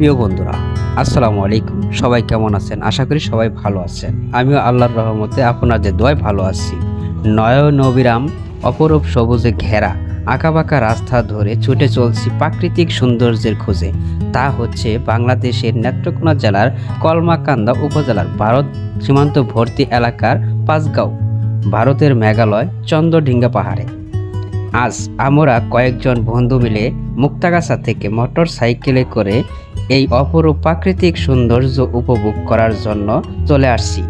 প্রিয় বন্ধুরা, আসসালামু আলাইকুম। সবাই কেমন আছেন? আশা করি সবাই ভালো আছেন। আমিও আল্লাহর রহমতে আপনাদের দোয়ায় ভালো আছি। নয়ন অবিরাম অপরূপ সবুজে ঘেরা, আঁকাবাঁকা রাস্তা ধরে ছুটে চলছি প্রাকৃতিক সৌন্দর্যের খোঁজে। তা হচ্ছে বাংলাদেশের নেত্রকোনা জেলার কলমাকান্দা উপজেলার ভারত সীমান্তবর্তী এলাকার পাঁচগাঁও, ভারতের মেঘালয় চন্দ্রডিঙ্গা পাহাড়ে। আজ আমরা কয়েকজন বন্ধু মিলে মুক্তাগাছা থেকে মোটর সাইকেলে করে এই অপরূপ প্রাকৃতিক সৌন্দর্য উপভোগ করার জন্য চলে আসছি।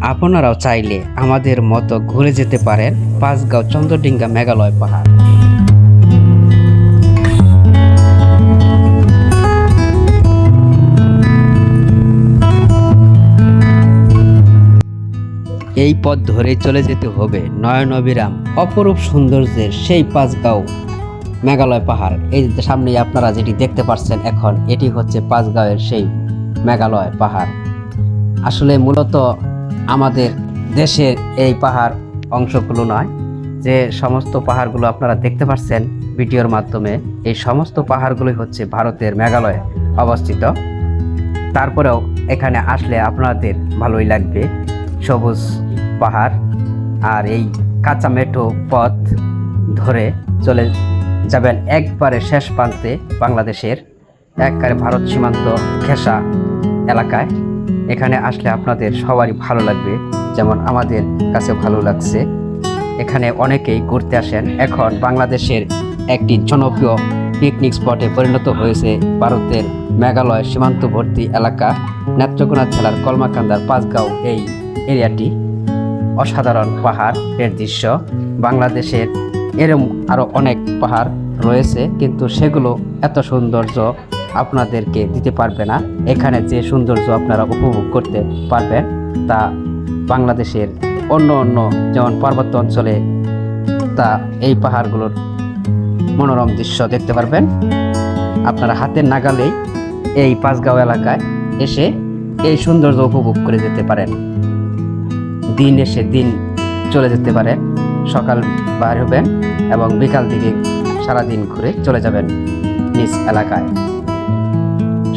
আপনারাও চাইলে আমাদের মতো ঘুরে যেতে পারেন পাঁচগাঁও চন্দ্রডিঙ্গা মেঘালয় পাহাড়। এই পথ ধরে চলে যেতে হবে নয়নবিরাম। অপরূপ সৌন্দর্যের সেই পাঁচগাঁও মেঘালয় পাহাড়। এই সামনেই আপনারা যেটি দেখতে পাচ্ছেন এখন, এটি হচ্ছে পাঁচগাঁওয়ের সেই মেঘালয় পাহাড়। আসলে মূলত আমাদের দেশের এই পাহাড় অংশগুলো নয়, যে সমস্ত পাহাড়গুলো আপনারা দেখতে পাচ্ছেন ভিডিওর মাধ্যমে, এই সমস্ত পাহাড়গুলোই হচ্ছে ভারতের মেঘালয়ে অবস্থিত। তারপরেও এখানে আসলে আপনাদের ভালোই লাগবে। সবুজ পাহাড় আর এই কাঁচা মেঠো পথ ধরে চলে যাবেন একবারে শেষ প্রান্তে বাংলাদেশের একবারে ভারত সীমান্ত ঘেঁষা এলাকায়। এখানে আসলে আপনাদের সবারই ভালো লাগবে, যেমন আমাদের কাছে ভালো লাগছে। এখানে অনেকেই ঘুরতে আসেন। এখন বাংলাদেশের একটি জনপ্রিয় পিকনিক স্পটে পরিণত হয়েছে ভারতের মেঘালয় সীমান্তবর্তী এলাকা নেত্রকোনা জেলার কলমাকান্দার পাঁচগাঁও এই এরিয়াটি। অসাধারণ পাহাড় এর দৃশ্য। বাংলাদেশের এরম আরও অনেক পাহাড় রয়েছে, কিন্তু সেগুলো এত সৌন্দর্য আপনাদেরকে দিতে পারবে না। এখানে যে সৌন্দর্য আপনারা উপভোগ করতে পারবেন তা বাংলাদেশের অন্য অন্য যেমন পার্বত্য অঞ্চলে, তা এই পাহাড়গুলোর মনোরম দৃশ্য দেখতে পারবেন। আপনারা হাতের নাগালেই এই পাঁচগাঁও এলাকায় এসে এই সৌন্দর্য উপভোগ করে যেতে পারেন। দিন এসে দিন চলে যেতে পারেন। সকাল বার হবেন এবং বিকাল দিকে সারাদিন ঘুরে চলে যাবেন নিজ এলাকায়।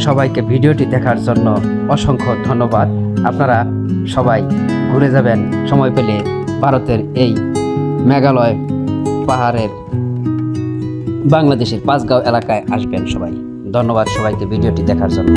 সবাইকে ভিডিওটি দেখার জন্য অসংখ্য ধন্যবাদ। আপনারা সবাই ঘুরে যাবেন। সময় পেলে ভারতের এই মেঘালয় পাহাড়ের বাংলাদেশের পাঁচগাঁও এলাকায় আসবেন সবাই। ধন্যবাদ সবাইকে ভিডিওটি দেখার জন্য।